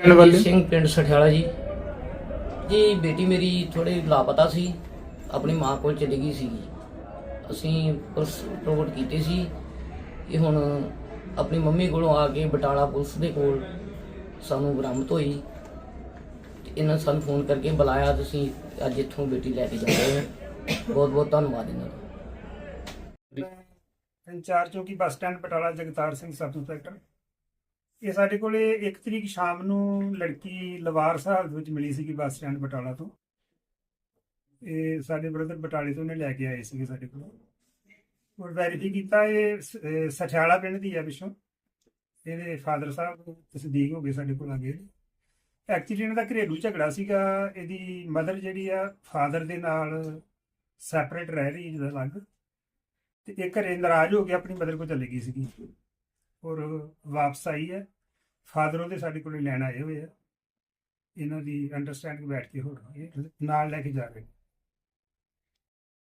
ਰਹਿਣ ਵਾਲੇ? ਸਿੰਘ ਪਿੰਡ ਸਠਿਆਲਾ ਜੀ। ਜੀ ਬੇਟੀ ਮੇਰੀ ਥੋੜੇ ਲਾਪਤਾ ਸੀ। ਆਪਣੀ ਮਾਂ ਕੋਲ ਚਲੀ ਗਈ ਸੀ ਅਸੀਂ ਪੁਲਿਸ ਰਿਪੋਰਟ ਕੀਤੀ ਸੀ ਇਹ ਹੁਣ ਆਪਣੀ ਮੰਮੀ ਕੋਲੋਂ ਆ ਕੇ ਬਟਾਲਾ ਪੁਲਿਸ ਦੇ ਕੋਲ ਸਾਨੂੰ ਬਰਾਮਦ ਹੋਈ। ਤੇ ਇਹਨਾਂ ਨੇ ਸਾਨੂੰ ਫੋਨ ਕਰਕੇ ਬੁਲਾਇਆ ਤੁਸੀਂ ਅੱਜ ਇੱਥੋਂ ਬੇਟੀ ਲੈ ਕੇ ਜਾ ਰਹੇ ਹੋ। ਬਹੁਤ ਬਹੁਤ ਧੰਨਵਾਦ ਇਹਨਾਂ ਦਾ। ਇੰਚਾਰਜ ਚੌਕੀ bus stand Batala Jagtar Singh sub inspector ਇਹ ਸਾਡੇ ਕੋਲੇ 1 ਤਰੀਕ ਸ਼ਾਮ ਨੂੰ ਲੜਕੀ ਲਵਾਰ ਸਾਹਿਬ ਵਿੱਚ ਮਿਲੀ ਸੀਗੀ ਬੱਸ ਸਟੈਂਡ ਬਟਾਲਾ ਤੋਂ। ਇਹ ਸਾਡੇ ਬ੍ਰਦਰ ਬਟਾਲੇ ਤੋਂ ਨੇ ਲੈ ਕੇ ਆਏ ਸੀਗੇ ਸਾਡੇ ਕੋਲ। ਔਰ ਵੈਰੀਫਾਈ ਕੀਤਾ ਇਹ ਸਠਿਆਲਾ ਪਿੰਡ ਦੀ ਆ ਪਿੱਛੋਂ। ਇਹਦੇ ਫਾਦਰ ਸਾਹਿਬ ਤਸਦੀਕ ਹੋ ਗਏ ਸਾਡੇ ਕੋਲ ਆ ਗਏ। ਐਕਚੁਅਲੀ ਇਹਨਾਂ ਦਾ ਘਰੇਲੂ ਝਗੜਾ ਸੀਗਾ। ਇਹਦੀ ਮਦਰ ਜਿਹੜੀ ਆ ਫਾਦਰ ਦੇ ਨਾਲ ਸੈਪਰੇਟ ਰਹਿ ਰਹੀ ਜਿਹਦਾ ਅਲੱਗ। ਤੇ ਇਹ ਘਰੇ ਨਾਰਾਜ਼ ਹੋ ਕੇ ਆਪਣੀ ਮਦਰ ਕੋਲ ਚਲੇ ਗਈ ਸੀਗੀ। ਔਰ ਵਾਪਸ ਆਈ ਹੈ। ਫਾਦਰ ਉਹਦੇ ਸਾਡੇ ਕੋਲ ਲੈਣ ਆਏ ਹੋਏ ਆ। ਇਹਨਾਂ ਦੀ ਅੰਡਰਸਟੈਂਡਿੰਗ ਬੈਠ ਕੇ ਹੋ ਰਹੀ ਹੈ ਨਾਲ ਲੈ ਕੇ ਜਾ ਰਹੇ